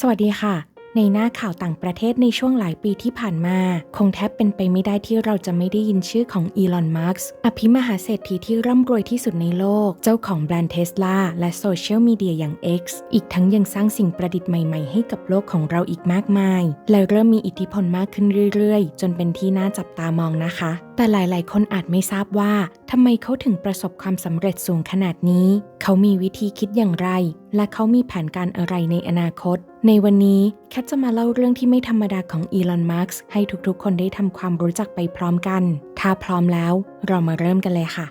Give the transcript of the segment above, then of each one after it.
สวัสดีค่ะ ในหน้าข่าวต่างประเทศในช่วงหลายปีที่ผ่านมา คงแทบเป็นไปไม่ได้ที่เราจะไม่ได้ยินชื่อของอีลอนมัสก์อภิมหาเศรษฐีที่ร่ำรวยที่สุดในโลก เจ้าของแบรนด์เทสลาและโซเชียลมีเดียอย่าง X อีกทั้งยังสร้างสิ่งประดิษฐ์ใหม่ๆให้กับโลกของเราอีกมากมาย และเริ่มมีอิทธิพลมากขึ้นเรื่อยๆ จนเป็นที่น่าจับตามองนะคะแต่หลาย ๆ คนอาจไม่ทราบว่าทำไมเขาถึงประสบความสำเร็จสูงขนาดนี้ เขามีวิธีคิดอย่างไรและเขามีแผนการอะไรในอนาคต ในวันนี้แคทจะมาเล่าเรื่องที่ไม่ธรรมดาของอีลอน มาร์กให้ทุกๆ คนได้ทำความรู้จักไปพร้อมกัน ถ้าพร้อมแล้วเรามาเริ่มกันเลยค่ะ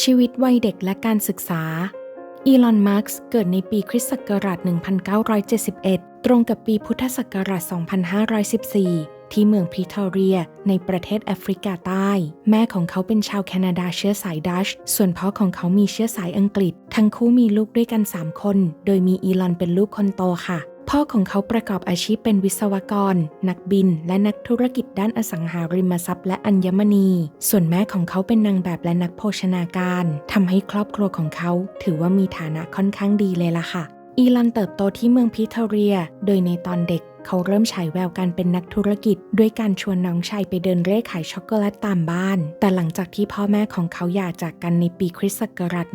ชีวิตวัยเด็กและการศึกษา อีลอน มาร์กเกิดในปีคริสต์ศักราช 1971 ตรงกับปีพุทธศักราช 2514 ที่เมืองพรีทอเรีย ในประเทศแอฟริกาใต้ แม่ของเขาเป็นชาวแคนาดาเชื้อสายดัช ส่วนพ่อของเขามีเชื้อสายอังกฤษ ทั้งคู่มีลูกด้วยกัน 3 คน โดยมีอีลอนเป็นลูกคนโตค่ะพ่อของเขาประกอบอาชีพเป็นวิศวกร นักบิน และนักธุรกิจด้านอสังหาริมทรัพย์และอัญมณี ส่วนแม่ของเขาเป็นนางแบบและนักโภชนาการทำให้ครอบครัวของเขา ถือว่ามีฐานะค่อนข้างดีเลยล่ะค่ะ อีลอนเติบโตที่เมืองพิทอเรีย โดยในตอนเด็ก เขาเริ่มฉายแววการเป็นนักธุรกิจ ด้วยการชวนน้องชายไปเดินเร่ขายช็อกโกแลตตามบ้าน แต่หลังจากที่พ่อแม่ของเขาหย่าจากกันในปีคริสต์ศักราช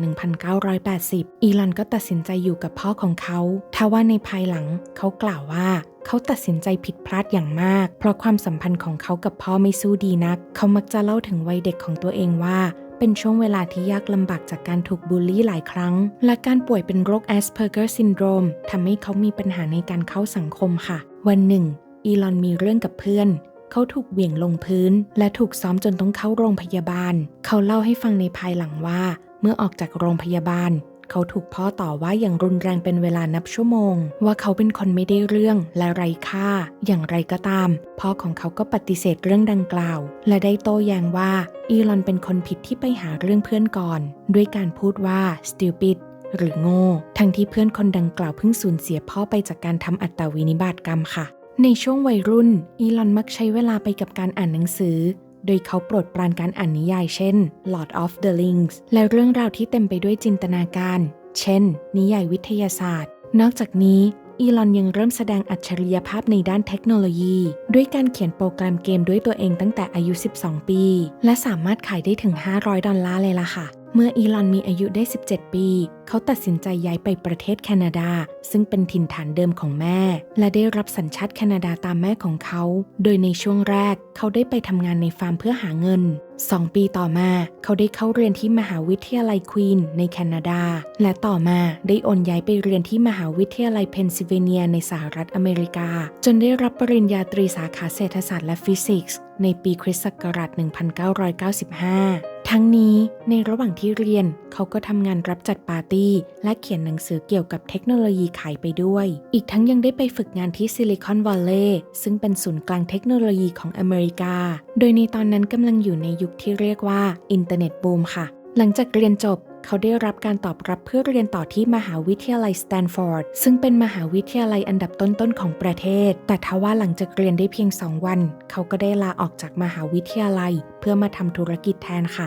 1980 อีลอนก็ตัดสินใจอยู่กับพ่อของเขาทว่าในภายหลังเขากล่าวว่าเขาตัดสินใจผิดพลาดอย่างมาก เพราะความสัมพันธ์ของเขากับพ่อไม่สู้ดีนัก เขามักจะเล่าถึงวัยเด็กของตัวเองว่าเป็นช่วงเวลาที่ยากลำบากจากการถูกบูลลี่หลายครั้ง และการป่วยเป็นโรค Asperger Syndrome ทำให้เขามีปัญหาในการเข้าสังคมค่ะ วันหนึ่ง อีลอนมีเรื่องกับเพื่อน เขาถูกเหวี่ยงลงพื้น และถูกซ้อมจนต้องเข้าโรงพยาบาล เขาเล่าให้ฟังในภายหลังว่า เมื่อออกจากโรงพยาบาล เขาถูกพ่อต่อว่าอย่างรุนแรงเป็นเวลานับชั่วโมง ว่าเขาเป็นคนไม่ได้เรื่องและไร้ค่า อย่างไรก็ตาม พ่อของเขาก็ปฏิเสธเรื่องดังกล่าว และได้โต้แย้งว่า อีลอนเป็นคนผิดที่ไปหาเรื่องเพื่อนก่อน ด้วยการพูดว่า stupid หรือโง่ ทั้งที่เพื่อนคนดังกล่าวเพิ่งสูญเสียพ่อไปจากการทำอัตวินิบาตกรรมค่ะ ในช่วงวัยรุ่น อีลอนมักใช้เวลาไปกับการอ่านหนังสือ โดยเขาโปรดปรานการอ่านนิยายเช่น Lord of the Rings และเรื่องราวที่เต็มไปด้วยจินตนาการ เช่น นิยายวิทยาศาสตร์ นอกจากนี้อีลอนยังเริ่มแสดงอัจฉริยภาพในด้านเทคโนโลยี ด้วยการเขียนโปรแกรมเกมด้วยตัวเองตั้งแต่อายุ 12 ปี และสามารถขายได้ถึง 500 ดอลลาร์เลยล่ะค่ะ เมื่ออีลอนมีอายุได้ 17 ปี เขาตัดสินใจย้ายไปประเทศแคนาดา ซึ่งเป็นถิ่นฐานเดิมของแม่ และได้รับสัญชาติแคนาดาตามแม่ของเขา โดยในช่วงแรกเขาได้ไปทำงานในฟาร์มเพื่อหาเงิน2ปีต่อมา เขาได้เข้าเรียนที่มหาวิทยาลัยควีนในแคนาดา และต่อมาได้โอนย้ายไปเรียนที่มหาวิทยาลัยเพนซิลเวเนียในสหรัฐอเมริกา จนได้รับปริญญาตรีสาขาเศรษฐศาสตร์และฟิสิกส์ ในปีคริสต์ศักราช 1995 ทั้งนี้ในระหว่างที่เรียนเขาก็ทำงานรับจัดปาร์ตี้และเขียนหนังสือเกี่ยวกับเทคโนโลยีขายไปด้วย อีกทั้งยังได้ไปฝึกงานที่ซิลิคอนวัลเลย์ซึ่งเป็นศูนย์กลางเทคโนโลยีของอเมริกา โดยในตอนนั้นกำลังอยู่ในยุคที่เรียกว่าอินเทอร์เน็ตบูมค่ะ หลังจากเรียนจบเขาได้รับการตอบรับเพื่อเรียนต่อที่มหาวิทยาลัยสแตนฟอร์ด ซึ่งเป็นมหาวิทยาลัยอันดับต้นๆของประเทศ แต่ทว่าหลังจากเรียนได้เพียง 2 วัน เขาก็ได้ลาออกจากมหาวิทยาลัย เพื่อมาทำธุรกิจแทนค่ะ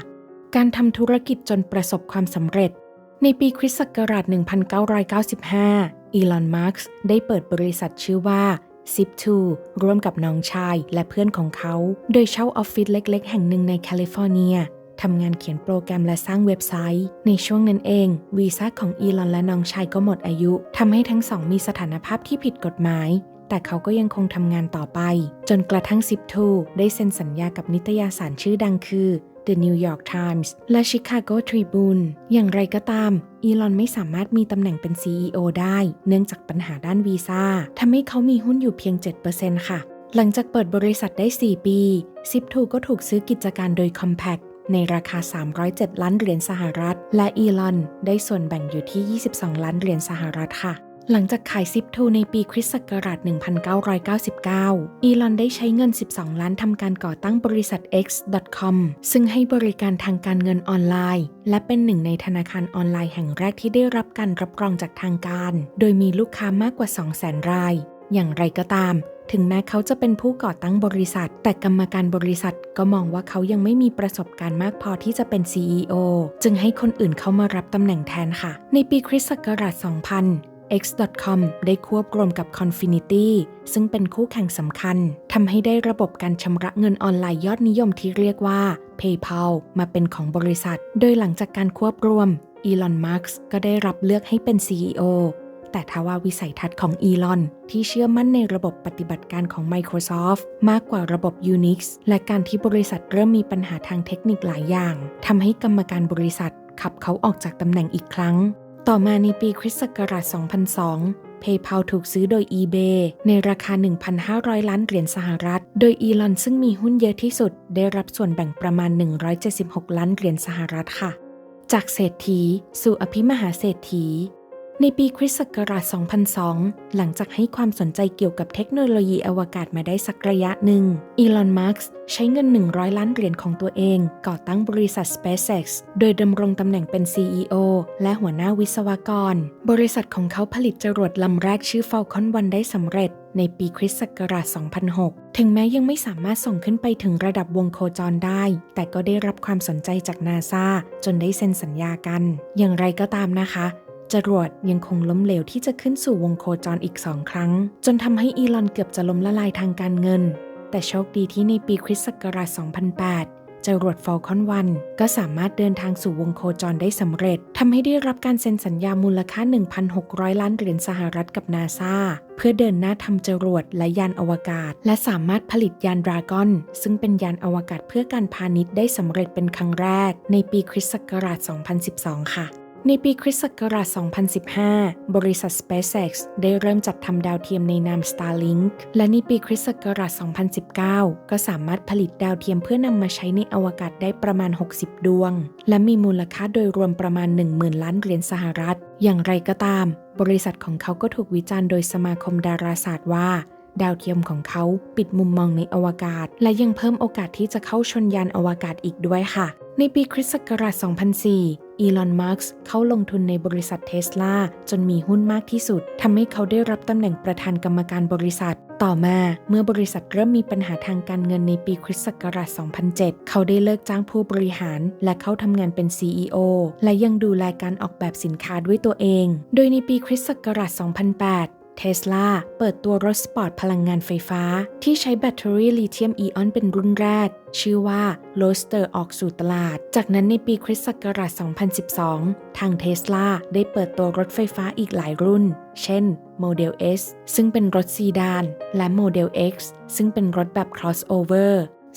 การทำธุรกิจจนประสบความสำเร็จ ในปีคริสต์ศักราช 1995 อีลอน มาร์กส์ได้เปิดบริษัทชื่อว่า Zip2 ร่วมกับน้องชายและเพื่อนของเขา โดยเช่าออฟฟิศเล็ก ๆ แห่งหนึ่งในแคลิฟอร์เนียทำงานเขียนโปรแกรมและสร้างเว็บไซต์ ในช่วงนั้นเอง วีซ่าของอีลอนและน้องชายก็หมดอายุทำให้ทั้งสองมีสถานภาพที่ผิดกฎหมาย แต่เขาก็ยังคงทำงานต่อไป จนกระทั่ง Zip2 ได้เซ็นสัญญากับนิตยสารชื่อดังคือ The New York Times และ Chicago Tribune อย่างไรก็ตาม อีลอนไม่สามารถมีตำแหน่งเป็น CEO ได้ เนื่องจากปัญหาด้านวีซ่าทำให้เขามีหุ้นอยู่เพียง 7%ค่ะ หลังจากเปิดบริษัทได้ 4 ปี Zip2 ก็ถูกซื้อกิจการโดย Compaq ในราคา 307 ล้านเหรียญสหรัฐ และอีลอน ได้ส่วนแบ่งอยู่ที่ 22 ล้านเหรียญสหรัฐค่ะ หลังจากขายซิปทูในปีคริสต์ศักราช 1999 อีลอนได้ใช้เงิน 12 ล้านทำการก่อตั้งบริษัท X.com ซึ่งให้บริการทางการเงินออนไลน์ และเป็นหนึ่งในธนาคารออนไลน์แห่งแรกที่ได้รับการรับรองจากทางการ โดยมีลูกค้ามากกว่า 200,000 ราย อย่างไรก็ตามถึงแม้เขาจะเป็นผู้ก่อตั้งบริษัท แต่กรรมการบริษัทก็มองว่าเขายังไม่มีประสบการณ์มากพอที่จะเป็น CEO จึงให้คนอื่นเข้ามารับตำแหน่งแทนค่ะ ในปีคริสต์ศักราช 2000 X.com ได้ควบรวมกับ Confinity ซึ่งเป็นคู่แข่งสำคัญทำให้ได้ระบบการชำระเงินออนไลน์ยอดนิยมที่เรียกว่า PayPal มาเป็นของบริษัท โดยหลังจากการควบรวมอีลอนมาร์กก็ได้รับเลือกให้เป็น CEO แต่ทว่าวิสัยทัศน์ของอีลอน ที่เชื่อมั่นในระบบปฏิบัติการของ Microsoft มากกว่าระบบ Unix และการที่บริษัทเริ่มมีปัญหาทางเทคนิคหลายอย่างทำให้กรรมการบริษัทขับเขาออกจากตำแหน่งอีกครั้ง ต่อมาในปีคริสต์ศักราช 2002 PayPal ถูกซื้อโดย eBay ในราคา 1,500 ล้านเหรียญสหรัฐ โดยอีลอนซึ่งมีหุ้นเยอะที่สุด ได้รับส่วนแบ่งประมาณ 176 ล้านเหรียญสหรัฐค่ะ จากเศรษฐีสู่อภิมหาเศรษฐี ในปีคริสต์ศักราช 2002 หลังจากให้ความสนใจเกี่ยวกับเทคโนโลยีอวกาศมาได้สักระยะหนึ่ง อีลอน มาร์กใช้เงิน 100 ล้านเหรียญของตัวเอง ก่อตั้งบริษัท SpaceX โดยดำรงตำแหน่งเป็น CEO และหัวหน้าวิศวกร บริษัทของเขาผลิตจรวดลำแรกชื่อ Falcon 1 ได้สำเร็จในปีคริสต์ศักราช 2006 ถึงแม้ยังไม่สามารถส่งขึ้นไปถึงระดับวงโคจรได้ แต่ก็ได้รับความสนใจจากนาซาจนได้เซ็นสัญญากัน อย่างไรก็ตามนะคะ จรวดยังคงล้มเหลวที่จะขึ้นสู่วงโคจรอีกสองครั้ง จนทำให้อีลอนเกือบจะล้มละลายทางการเงิน แต่โชคดีที่ในปีคริสต์ศักราช 2008 จรวด Falcon 1ก็สามารถเดินทางสู่วงโคจรได้สำเร็จทำให้ได้รับการเซ็นสัญญามูลค่า 1,600 ล้านเหรียญสหรัฐกับนาซาเพื่อเดินหน้าทำจรวดและยานอวกาศ และสามารถผลิตยานดราก้อน ซึ่งเป็นยานอวกาศเพื่อการพาณิชย์ได้สำเร็จเป็นครั้งแรก ในปีคริสต์ศักราช 2012 ค่ะ ในปีคริสต์ศักราช 2015 บริษัท SpaceX ได้เริ่มจัดทำดาวเทียมในนาม Starlink และในปีคริสต์ศักราช 2019 ก็สามารถผลิตดาวเทียมเพื่อนำมาใช้ในอวกาศได้ประมาณ 60 ดวง และมีมูลค่าโดยรวมประมาณ 10,000 ล้านเหรียญสหรัฐ อย่างไรก็ตาม บริษัทของเขาก็ถูกวิจารณ์โดยสมาคมดาราศาสตร์ว่าดาวเทียมของเขาปิดมุมมองในอวกาศ และยังเพิ่มโอกาสที่จะเข้าชนยานอวกาศอีกด้วยค่ะ ในปีคริสต์ศักราช 2004 อีลอน มาร์กเข้าลงทุนในบริษัทเทสลาจนมีหุ้นมากที่สุดทำให้เขาได้รับตำแหน่งประธานกรรมการบริษัท ต่อมาเมื่อบริษัทเริ่มมีปัญหาทางการเงินในปีคริสต์ศักราช 2007 เขาได้เลิกจ้างผู้บริหาร และเข้าทำงานเป็น CEO และยังดูแลการออกแบบสินค้าด้วยตัวเอง โดยในปีคริสต์ศักราช 2008 เทสลาเปิดตัวรถสปอร์ตพลังงานไฟฟ้า ที่ใช้แบตเตอรี่ลิเธียมอีออนเป็นรุ่นแรก ชื่อว่าโรสเตอร์ออกสู่ตลาด จากนั้นในปีคริสต์ศักราช 2012 ทางเทสลาได้เปิดตัวรถไฟฟ้าอีกหลายรุ่น เช่นโมเดล S ซึ่งเป็นรถซีดาน และโมเดล X ซึ่งเป็นรถแบบ crossover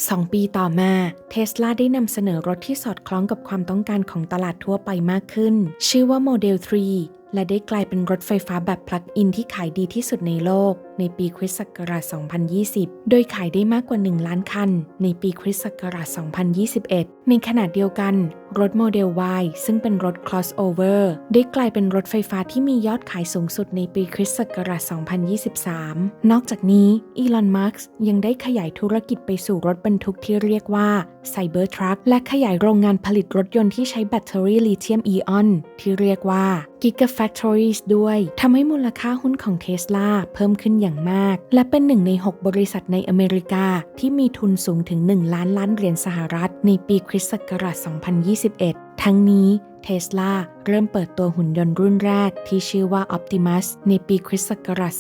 สองปีต่อมาเทสลาได้นำเสนอรถที่สอดคล้องกับความต้องการของตลาดทั่วไปมากขึ้น ชื่อว่าโมเดล 3 และได้กลายเป็นรถไฟฟ้าแบบพลักอินที่ขายดีที่สุดในโลก ในปีคริสต์ศักราช 2020 โดยขายได้มากกว่า 1 ล้านคัน ในปีคริสต์ศักราช 2021 ในขณะเดียวกัน รถโมเดล Y ซึ่งเป็นรถ crossover ได้กลายเป็นรถไฟฟ้าที่มียอดขายสูงสุดในปีคริสต์ศักราช 2023 นอกจากนี้อีลอนมาร์กยังได้ขยายธุรกิจไปสู่รถบรรทุกที่เรียกว่า Cybertruck และขยายโรงงานผลิตรถยนต์ที่ใช้แบตเตอรี่ลิเธียมอีออนที่เรียกว่า Gigafactories ด้วยทำให้มูลค่าหุ้นของเทสลาเพิ่มขึ้นอย่างมาก และเป็นหนึ่งใน 6 บริษัทในอเมริกาที่มีทุนสูงถึง 1 ล้านล้านเหรียญสหรัฐ ในปีคริสต์ศักราช 2021 ทั้งนี้เทสลาเริ่มเปิดตัวหุ่นยนต์รุ่นแรกที่ชื่อว่า Optimus ในปีคริสต์ศักราช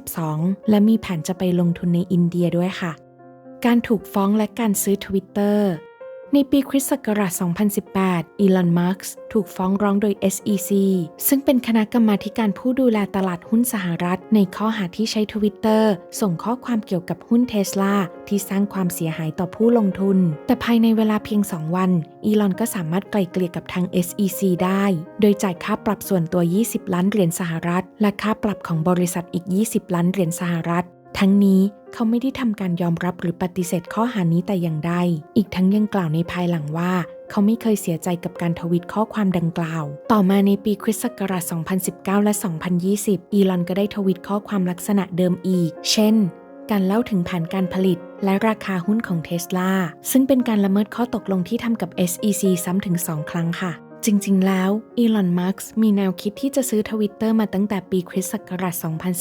2022 และมีแผนจะไปลงทุนในอินเดียด้วยค่ะ การถูกฟ้องและการซื้อ Twitter ในปีคริสต์ศักราช 2018 อีลอนมาร์กถูกฟ้องร้องโดย SEC ซึ่งเป็นคณะกรรมาการผู้ดูแลตลาดหุ้นสหรัฐ ในข้อหาที่ใช้ทวิตเตอร์ส่งข้อความเกี่ยวกับหุ้นเทสลาที่สร้างความเสียหายต่อผู้ลงทุน แต่ภายในเวลาเพียง 2 วัน อีลอนก็สามารถไกลเกลี่ยกับทาง SEC ได้ โดยจ่ายค่าปรับส่วนตัว 20 ล้านเหรียญสหรัฐ และค่าปรับของบริษัทอีก 20 ล้านเหรียญสหรัฐ ทั้งนี้เขาไม่ได้ทำการยอมรับหรือปฏิเสธข้อหานี้แต่อย่างใด อีกทั้งยังกล่าวในภายหลังว่า เขาไม่เคยเสียใจกับการทวิตข้อความดังกล่าว ต่อมาในปีคริสต์ศักราช 2019 และ 2020 อีลอนก็ได้ทวิตข้อความลักษณะเดิมอีก เช่น การเล่าถึงแผนการผลิตและราคาหุ้นของเทสลาซึ่งเป็นการละเมิดข้อตกลงที่ทำกับ SEC ซ้ำถึง 2 ครั้งค่ะ จริงๆ แล้วอีลอนมาร์กมีแนวคิดที่จะซื้อทวิตเตอร์มาตั้งแต่ปีคริสต์ศักราช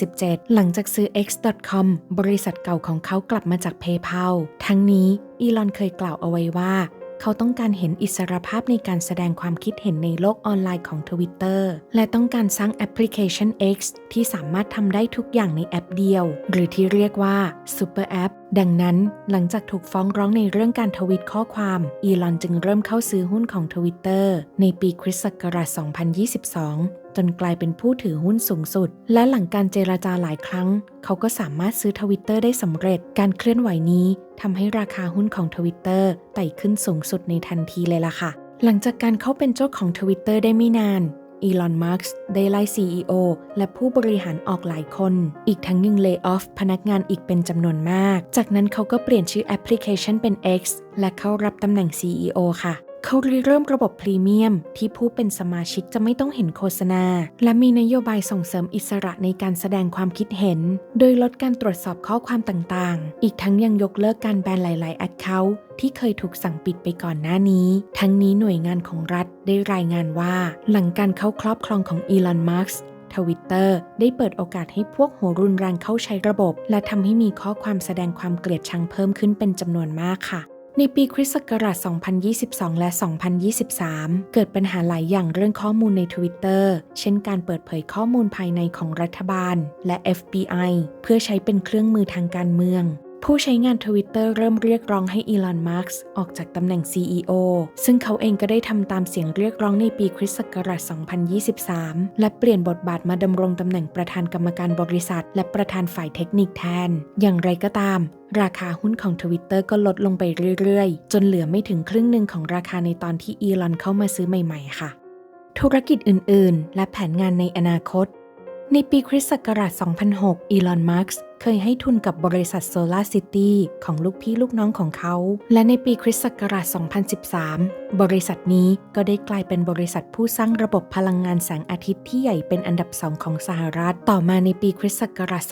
2017 หลังจากซื้อ X.com บริษัทเก่าของเขากลับมาจาก PayPal ทั้งนี้อีลอนเคยกล่าวเอาไว้ว่า เขาต้องการเห็นอิสรภาพในการแสดงความคิดเห็นในโลกออนไลน์ของ Twitter และต้องการสร้างแอปพลิเคชัน X ที่สามารถทำได้ทุกอย่างในแอปเดียว หรือที่เรียกว่า Super App ดังนั้นหลังจากถูกฟ้องร้องในเรื่องการทวิตข้อความ อีลอนจึงเริ่มเข้าซื้อหุ้นของ Twitter ในปีคริสต์ศักราช2022 จนกลายเป็นผู้ถือหุ้นสูงสุด และหลังการเจราจาหลายครั้ง เขาก็สามารถซื้อทวิตเตอร์ได้สำเร็จ การเคลื่อนไหวนี้ทำให้ราคาหุ้นของ Twitter ไต่ขึ้นสูงสุดในทันทีเลยล่ะค่ะ หลังจากการเข้าเป็นเจ้าของ Twitter ได้ไม่นานอีลอน มาร์กได้ไล่ CEO และผู้บริหารออกหลายคน อีกทั้งยังเล y o ออฟพนักงานอีกเป็นจำนวนมาก จากนั้นเขาก็เปลี่ยนชื่อแอปพลิเคชันเป็น X และเข้ารับตำแหน่ง CEO ค่ะ เขาริเริ่มระบบพรีเมียม ที่ผู้เป็นสมาชิกจะไม่ต้องเห็นโฆษณา และมีนโยบายส่งเสริมอิสระในการแสดงความคิดเห็น โดยลดการตรวจสอบข้อความต่างๆ อีกทั้งยังยกเลิกการแบนหลายๆแอคเคาท์ที่เคยถูกสั่งปิดไปก่อนหน้านี้ ทั้งนี้หน่วยงานของรัฐได้รายงานว่า หลังการเข้าครอบครองของอีลอนมาร์กทวิตเตอร์ได้เปิดโอกาสให้พวกหัวรุนแรงเข้าใช้ระบบ และทำให้มีข้อความแสดงความเกลียดชังเพิ่มขึ้นเป็นจำนวนมากค่ะ ในปีคริสต์ศักราช 2022 และ 2023 เกิดปัญหาหลายอย่างเรื่องข้อมูลใน Twitter เช่นการเปิดเผยข้อมูลภายในของรัฐบาลและ FBI เพื่อใช้เป็นเครื่องมือทางการเมือง ผู้ใช้งาน Twitter เริ่มเรียกร้องให้อีลอน มาร์กออกจากตำแหน่ง CEO ซึ่งเขาเองก็ได้ทำตามเสียงเรียกร้องในปีคริสต์ศักราช 2023 และเปลี่ยนบทบาทมาดำรงตำแหน่งประธานกรรมการบริษัท และประธานฝ่ายเทคนิคแทน อย่างไรก็ตาม ราคาหุ้นของ Twitter ก็ลดลงไปเรื่อยๆ จนเหลือไม่ถึงครึ่งหนึ่งของราคาในตอนที่อีลอนเข้ามาซื้อใหม่ ๆ ค่ะ ธุรกิจอื่น ๆ และแผนงานในอนาคตในปีคริสต์ศักราช 2006 อีลอน มาร์ก เคยให้ทุนกับบริษัท Solar City ของลูกพี่ลูกน้องของเขา และในปีคริสต์ศักราช 2013 บริษัทนี้ก็ได้กลายเป็นบริษัทผู้สร้างระบบพลังงานแสงอาทิตย์ที่ใหญ่เป็นอันดับสองของสหรัฐ ต่อมาในปีคริสต์ศักราช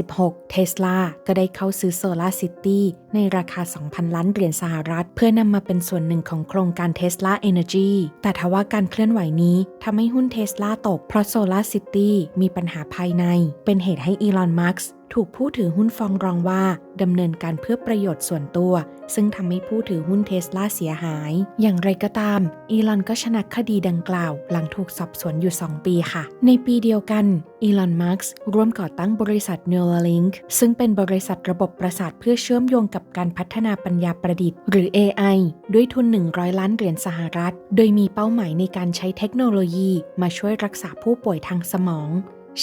2016 เทสลาก็ได้เข้าซื้อ Solar City ในราคา 2,000 ล้านเหรียญสหรัฐ เพื่อนำมาเป็นส่วนหนึ่งของโครงการ Tesla Energy แต่ทว่าการเคลื่อนไหวนี้ทำให้หุ้นเทสลาตกเพราะ Solar City มีปัญหาภายใน เป็นเหตุให้อีลอน มาร์ก ถูกผู้ถือหุ้นฟ้องร้องว่าดำเนินการเพื่อประโยชน์ส่วนตัว ซึ่งทำให้ผู้ถือหุ้นเทสลาเสียหาย อย่างไรก็ตาม อีลอนก็ชนะคดีดังกล่าว หลังถูกสอบสวนอยู่ 2 ปีค่ะ ในปีเดียวกัน อีลอน มาร์กส์ร่วมก่อตั้งบริษัท Neuralink ซึ่งเป็นบริษัทระบบประสาทเพื่อเชื่อมโยงกับการพัฒนาปัญญาประดิษฐ์ หรือ AI ด้วยทุน 100 ล้านเหรียญสหรัฐ โดยมีเป้าหมายในการใช้เทคโนโลยี มาช่วยรักษาผู้ป่วยทางสมอง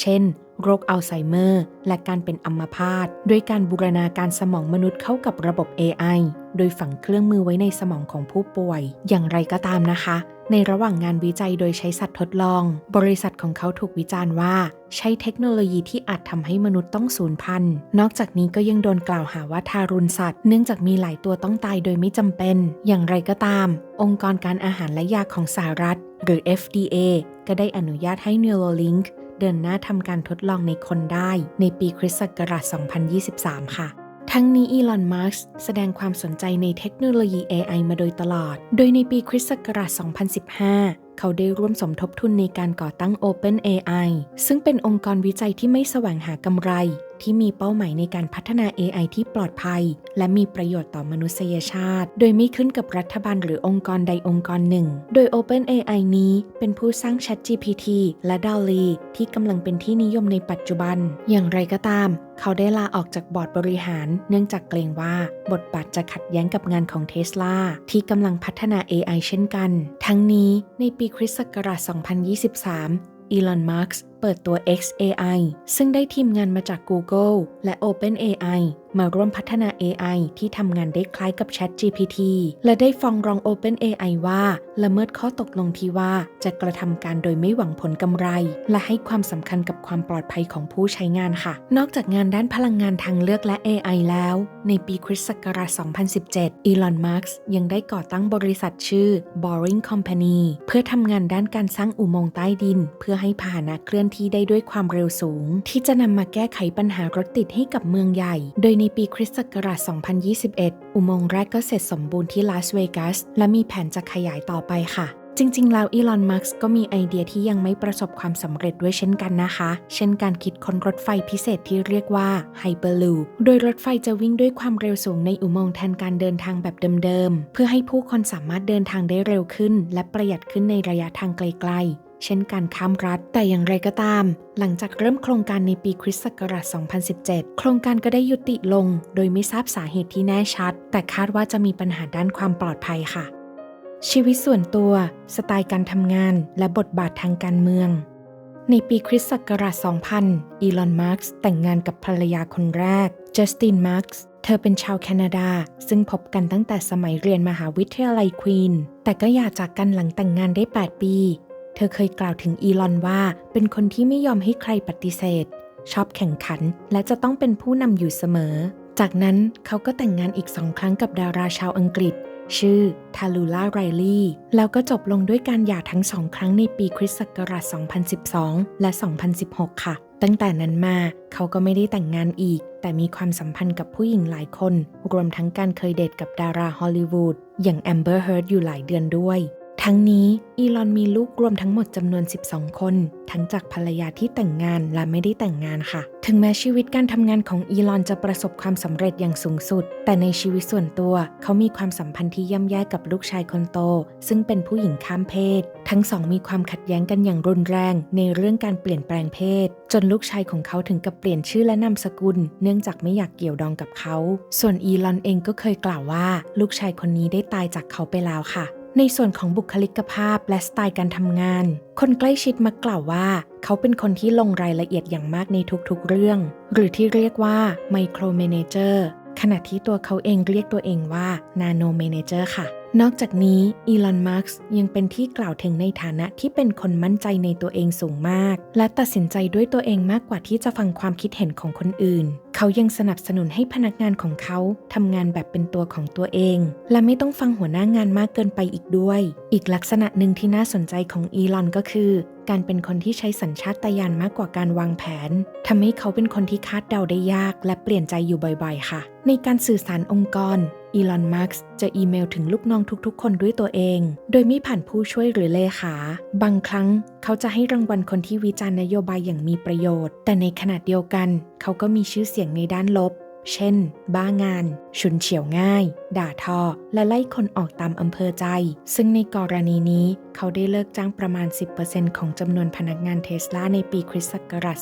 เช่น โรคอัลไซเมอร์ และการเป็นอัมพาตด้วยการบูรณาการสมองมนุษย์เข้ากับระบบ AI โดยฝังเครื่องมือไว้ในสมองของผู้ป่วย อย่างไรก็ตามนะคะ ในระหว่างงานวิจัยโดยใช้สัตว์ทดลอง บริษัทของเขาถูกวิจารณ์ว่า ใช้เทคโนโลยีที่อาจทำให้มนุษย์ต้องสูญพันธุ์ นอกจากนี้ก็ยังโดนกล่าวหาว่าทารุณสัตว์ เนื่องจากมีหลายตัวต้องตายโดยไม่จำเป็น อย่างไรก็ตาม องค์กรการอาหารและยาของสหรัฐ หรือ FDA ก็ได้อนุญาตให้ Neuralink เดินหน้าทำการทดลองในคนได้ในปีคริสต์ศักราช 2023 ค่ะ ทั้งนี้อีลอน มาร์กแสดงความสนใจในเทคโนโลยี AI มาโดยตลอด โดยในปีคริสต์ศักราช 2015เขาได้ร่วมสมทบทุนในการก่อตั้ง OpenAI ซึ่งเป็นองค์กรวิจัยที่ไม่แสวงหากำไร ที่มีเป้าหมายในการพัฒนา AI ที่ปลอดภัย และมีประโยชน์ต่อมนุษยชาติ โดยไม่ขึ้นกับรัฐบาลหรือองค์กรใดองค์กรหนึ่ง โดย OpenAI นี้เป็นผู้สร้าง ChatGPT และ DALL-E ที่กำลังเป็นที่นิยมในปัจจุบัน อย่างไรก็ตาม เขาได้ลาออกจากบอร์ดบริหาร เนื่องจากเกรงว่าบทบาทจะขัดแย้งกับงานของเทสลาที่กำลังพัฒนา AI เช่นกัน ทั้งนี้ในปีคริสต์ศักราช 2023 อีลอน มาร์กเปิดตัว XAI ซึ่งได้ทีมงานมาจาก Google และ OpenAI มาร่วมพัฒนา AI ที่ทำงานได้คล้ายกับ ChatGPT และได้ฟ้องร้อง OpenAI ว่า ละเมิดข้อตกลงที่ว่าจะกระทำการโดยไม่หวังผลกำไร และให้ความสำคัญกับความปลอดภัยของผู้ใช้งานค่ะ นอกจากงานด้านพลังงานทางเลือกและ AI แล้ว ในปีคริสต์ศักราช 2017 อีลอน มาร์กยังได้ก่อตั้งบริษัทชื่อ Boring Company เพื่อทำงานด้านการสร้างอุโมงค์ใต้ดิน เพื่อให้พาหนะเคลื่อนที่ได้ด้วยความเร็วสูง ที่จะนำมาแก้ไขปัญหารถติดให้กับเมืองใหญ่ โดยในปีคริสต์ศักราช 2021 อุโมงค์แรกก็เสร็จสมบูรณ์ที่ลาสเวกัส และมีแผนจะขยายต่อไปค่ะจริง ๆ แล้วอีลอน มัสก์ก็มีไอเดียที่ยังไม่ประสบความสำเร็จด้วยเช่นกันนะคะ เช่นการคิดค้นรถไฟพิเศษที่เรียกว่า Hyperloop โดยรถไฟจะวิ่งด้วยความเร็วสูงในอุโมงค์แทนการเดินทางแบบเดิม ๆ เพื่อให้ผู้คนสามารถเดินทางได้เร็วขึ้น และประหยัดขึ้นในระยะทางไกล ๆ เช่นการข้ามรัฐ แต่อย่างไรก็ตาม หลังจากเริ่มโครงการในปีคริสต์ศักราช 2017 โครงการก็ได้ยุติลง โดยไม่ทราบสาเหตุที่แน่ชัด แต่คาดว่าจะมีปัญหาด้านความปลอดภัยค่ะ ชีวิตส่วนตัว สไตล์การทำงาน และบทบาททางการเมือง ในปีคริสต์ศักราช 2000 อีลอน มาร์กส์แต่งงานกับภรรยาคนแรกจัสติน มาร์กส์เธอเป็นชาวแคนาดา ซึ่งพบกันตั้งแต่สมัยเรียนมหาวิทยาลัยควีน แต่ก็หย่าจากกันหลังแต่งงานได้ 8 ปี เธอเคยกล่าวถึงอีลอนว่า เป็นคนที่ไม่ยอมให้ใครปฏิเสธ ชอบแข่งขัน และจะต้องเป็นผู้นำอยู่เสมอ จากนั้นเขาก็แต่งงานอีกสองครั้งกับดาราชาวอังกฤษ ชื่อทาลูล่าไรลี่ แล้วก็จบลงด้วยการหย่าทั้งสองครั้งในปีคริสต์ศักราช 2012 และ 2016 ค่ะ ตั้งแต่นั้นมาเขาก็ไม่ได้แต่งงานอีก แต่มีความสัมพันธ์กับผู้หญิงหลายคน รวมทั้งการเคยเดทกับดาราฮอลลีวูดอย่างแอมเบอร์เฮิร์ดอยู่หลายเดือนด้วย ทั้งนี้อีลอนมีลูกรวมทั้งหมดจำนวน 12 คน ทั้งจากภรรยาที่แต่งงานและไม่ได้แต่งงานค่ะ ถึงแม้ชีวิตการทำงานของอีลอนจะประสบความสำเร็จอย่างสูงสุด แต่ในชีวิตส่วนตัว เขามีความสัมพันธ์ที่ย่ำแย่กับลูกชายคนโต ซึ่งเป็นผู้หญิงข้ามเพศ ทั้งสองมีความขัดแย้งกันอย่างรุนแรง ในเรื่องการเปลี่ยนแปลงเพศ จนลูกชายของเขาถึงกับเปลี่ยนชื่อและนามสกุล เนื่องจากไม่อยากเกี่ยวดองกับเขา ส่วนอีลอนเองก็เคยกล่าวว่า ลูกชายคนนี้ได้ตายจากเขาไปแล้วค่ะ ในส่วนของบุคลิกภาพและสไตล์การทำงาน คนใกล้ชิดมักกล่าวว่า เขาเป็นคนที่ลงรายละเอียดอย่างมากในทุกๆเรื่อง หรือที่เรียกว่าไมโครเมเนเจอร์ขณะที่ตัวเขาเองเรียกตัวเองว่านาโนเมเนเจอร์ค่ะ นอกจากนี้อีลอนมาร์กยังเป็นที่กล่าวถึงในฐานะที่เป็นคนมั่นใจในตัวเองสูงมาก และตัดสินใจด้วยตัวเองมากกว่าที่จะฟังความคิดเห็นของคนอื่น เขายังสนับสนุนให้พนักงานของเขาทำงานแบบเป็นตัวของตัวเอง และไม่ต้องฟังหัวหน้างานมากเกินไปอีกด้วย อีกลักษณะหนึ่งที่น่าสนใจของอีลอนก็คือ การเป็นคนที่ใช้สัญชาตญาณมากกว่าการวางแผนทำให้เขาเป็นคนที่คาดเดาได้ยาก และเปลี่ยนใจอยู่บ่อย ๆ ค่ะ ในการสื่อสารองค์กร อีลอนมาร์กจะอีเมลถึงลูกน้องทุกๆ คนด้วยตัวเอง โดยไม่ผ่านผู้ช่วยหรือเลขา บางครั้งเขาจะให้รางวัลคนที่วิจารณ์นโยบายอย่างมีประโยชน์ แต่ในขณะเดียวกัน เขาก็มีชื่อเสียงในด้านลบ เช่น บ้างานฉุนเฉียวง่าย ด่าทอ และไล่คนออกตามอำเภอใจ ซึ่งในกรณีนี้เขาได้เลิกจ้างประมาณ 10%ของจำนวนพนักงานเทสลาในปีคริสต์ศักราช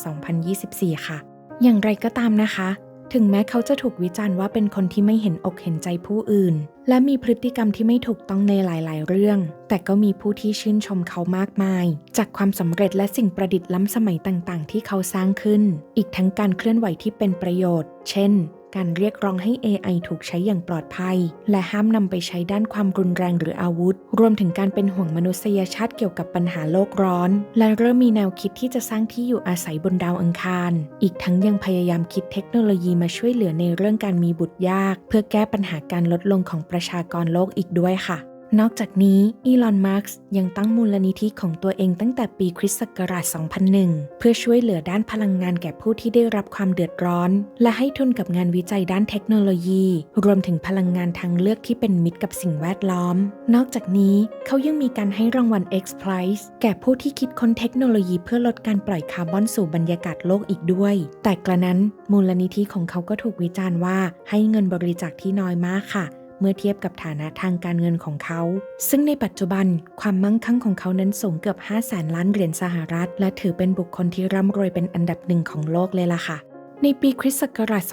2024 ค่ะอย่างไรก็ตามนะคะ ถึงแม้เขาจะถูกวิจารณ์ว่าเป็นคนที่ไม่เห็นอกเห็นใจผู้อื่น และมีพฤติกรรมที่ไม่ถูกต้องในหลาย ๆ เรื่อง แต่ก็มีผู้ที่ชื่นชมเขามากมาย จากความสำเร็จและสิ่งประดิษฐ์ล้ำสมัยต่าง ๆ ที่เขาสร้างขึ้น อีกทั้งการเคลื่อนไหวที่เป็นประโยชน์ เช่น การเรียกร้องให้ AI ถูกใช้อย่างปลอดภัย และห้ามนำไปใช้ด้านความรุนแรงหรืออาวุธ รวมถึงการเป็นห่วงมนุษยชาติเกี่ยวกับปัญหาโลกร้อน และเริ่มมีแนวคิดที่จะสร้างที่อยู่อาศัยบนดาวอังคาร อีกทั้งยังพยายามคิดเทคโนโลยีมาช่วยเหลือในเรื่องการมีบุตรยาก เพื่อแก้ปัญหาการลดลงของประชากรโลกอีกด้วยค่ะ นอกจากนี้อีลอน มาร์กยังตั้งมูลนิธิของตัวเองตั้งแต่ปีคริสต์ศักราช 2001 เพื่อช่วยเหลือด้านพลังงานแก่ผู้ที่ได้รับความเดือดร้อน และให้ทุนกับงานวิจัยด้านเทคโนโลยี รวมถึงพลังงานทางเลือกที่เป็นมิตรกับสิ่งแวดล้อม นอกจากนี้เขายังมีการให้รางวัล X Prize แก่ผู้ที่คิดค้นเทคโนโลยีเพื่อลดการปล่อยคาร์บอนสู่บรรยากาศโลกอีกด้วย แต่กระนั้นมูลนิธิของเขาก็ถูกวิจารณ์ว่าให้เงินบริจาคที่น้อยมากค่ะ มื่อเทียบกับฐานะทางการเงินของเขา ซึ่งในปัจจุบันความมั่งคั่งของเขานั้นสูงเกือบ5แสนล้านเหรียญสหรัฐ และถือเป็นบุคคลที่ร่ำรวยเป็นอันดับหนึ่งของโลกเลยล่ะค่ะ ในปีคริสต์ศักราช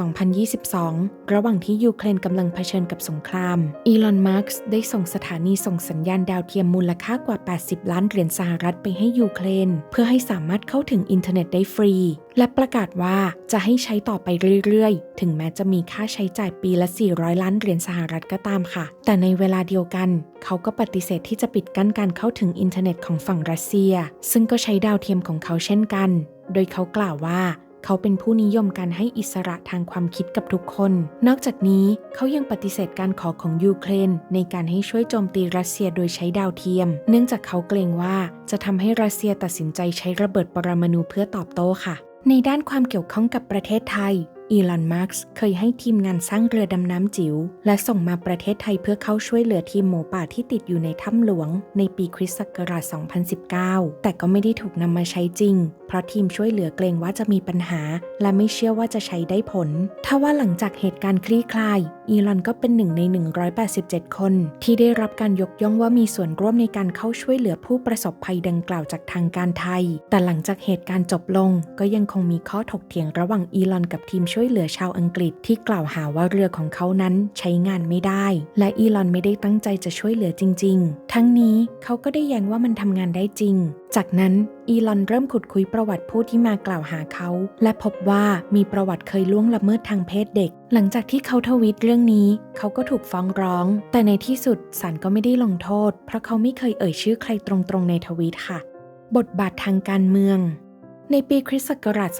2022 ระหว่างที่ยูเครนกำลังเผชิญกับสงคราม อีลอน มาร์กส์ได้ส่งสถานีส่งสัญญาณดาวเทียมมูลค่ากว่า 80 ล้านเหรียญสหรัฐไปให้ยูเครน เพื่อให้สามารถเข้าถึงอินเทอร์เน็ตได้ฟรี และประกาศว่าจะให้ใช้ต่อไปเรื่อยๆ ถึงแม้จะมีค่าใช้จ่ายปีละ 400 ล้านเหรียญสหรัฐก็ตามค่ะ แต่ในเวลาเดียวกัน เขาก็ปฏิเสธที่จะปิดกั้นการเข้าถึงอินเทอร์เน็ตของฝั่งรัสเซีย ซึ่งก็ใช้ดาวเทียมของเขาเช่นกัน โดยเขากล่าวว่า เขาเป็นผู้นิยมการให้อิสระทางความคิดกับทุกคน นอกจากนี้เขายังปฏิเสธการขอของยูเครน ในการให้ช่วยโจมตีรัสเซียโดยใช้ดาวเทียม เนื่องจากเขาเกรงว่าจะทำให้รัสเซียตัดสินใจใช้ระเบิดปรมาณูเพื่อตอบโต้ค่ะ ในด้านความเกี่ยวข้องกับประเทศไทย อีลอนมาร์กส์เคยให้ทีมงานสร้างเรือดำน้ำจิ๋วและส่งมาประเทศไทยเพื่อเข้าช่วยเหลือทีมหมูป่าที่ติดอยู่ในถ้ำหลวง ในปีคริสต์ศักราช 2019 แต่ก็ไม่ได้ถูกนำมาใช้จริง เพราะทีมช่วยเหลือเกรงว่าจะมีปัญหา และไม่เชื่อว่าจะใช้ได้ผลถ้าว่าหลังจากเหตุการณ์คลี่คลาย อีลอนก็เป็นหนึ่งใน 187 คน ที่ได้รับการยกย่องว่ามีส่วนร่วมในการเข้าช่วยเหลือผู้ประสบภัยดังกล่าวจากทางการไทย แต่หลังจากเหตุการณ์จบลง ก็ยังคงมีข้อถกเถียงระหว่างอีลอนกับทีมช่วยเหลือชาวอังกฤษที่กล่าวหาว่าเรือของเขานั้นใช้งานไม่ได้ และอีลอนไม่ได้ตั้งใจจะช่วยเหลือจริง ๆ ทั้งนี้เขาก็ได้แย้งว่ามันทำงานได้จริง จากนั้น อีลอนเริ่มขุดคุยประวัติผู้ที่มากล่าวหาเขา และพบว่ามีประวัติเคยล่วงละเมิดทางเพศเด็ก หลังจากที่เขาทวีตเรื่องนี้ เขาก็ถูกฟ้องร้อง แต่ในที่สุดศาลก็ไม่ได้ลงโทษ เพราะเขาไม่เคยเอ่ยชื่อใครตรงๆในทวีตค่ะ บทบาททางการเมือง ในปีคริสต์ศักราช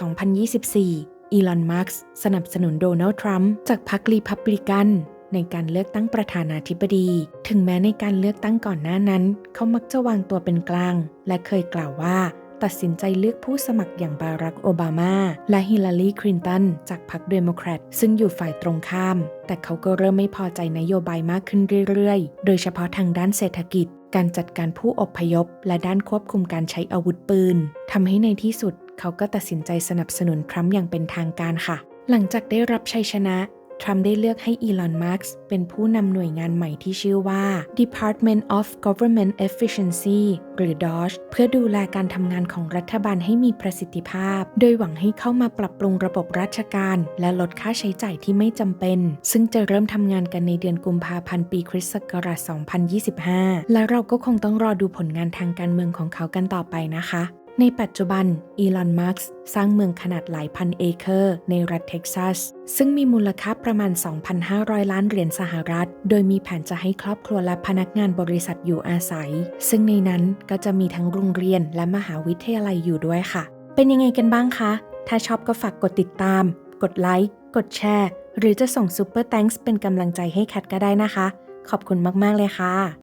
2024 อีลอนมาร์กส์สนับสนุนโดนัลด์ทรัมป์จากพรรครีพับลิกันในการเลือกตั้งประธานาธิบดี ถึงแม้ในการเลือกตั้งก่อนหน้านั้น เขามักจะวางตัวเป็นกลาง และเคยกล่าวว่า ตัดสินใจเลือกผู้สมัครอย่างบารักโอบามา และฮิลลารีคลินตันจากพรรคเดโมแครตซึ่งอยู่ฝ่ายตรงข้าม แต่เขาก็เริ่มไม่พอใจนโยบายมากขึ้นเรื่อยๆ โดยเฉพาะทางด้านเศรษฐกิจ การจัดการผู้อพยพ และด้านควบคุมการใช้อาวุธปืนทำให้ในที่สุด เขาก็ตัดสินใจสนับสนุนทรัมป์อย่างเป็นทางการค่ะ หลังจากได้รับชัยชนะ ทรัมป์ได้เลือกให้อีลอนมาร์กส์เป็นผู้นำหน่วยงานใหม่ที่ชื่อว่า Department of Government Efficiency หรือ DOGE เพื่อดูแลการทำงานของรัฐบาลให้มีประสิทธิภาพ โดยหวังให้เข้ามาปรับปรุงระบบราชการ และลดค่าใช้จ่ายที่ไม่จำเป็น ซึ่งจะเริ่มทำงานกันในเดือนกุมภาพันธ์ปีคริสต์ศักราช 2025 และเราก็คงต้องรอดูผลงานทางการเมืองของเขากันต่อไปนะคะ ในปัจจุบัน อีลอนมาร์กส์สร้างเมืองขนาดหลายพันเอเคอร์ ในรัฐเท็กซัส ซึ่งมีมูลค่าประมาณ 2,500 ล้านเหรียญสหรัฐ โดยมีแผนจะให้ครอบครัวและพนักงานบริษัทอยู่อาศัย ซึ่งในนั้นก็จะมีทั้งโรงเรียนและมหาวิทยาลัยอยู่ด้วยค่ะ เป็นยังไงกันบ้างคะ ถ้าชอบก็ฝากกดติดตาม กดไลค์ กดแชร์ หรือจะส่งซูเปอร์แตงส์เป็นกำลังใจให้แคทก็ได้นะคะ ขอบคุณมากๆเลยค่ะ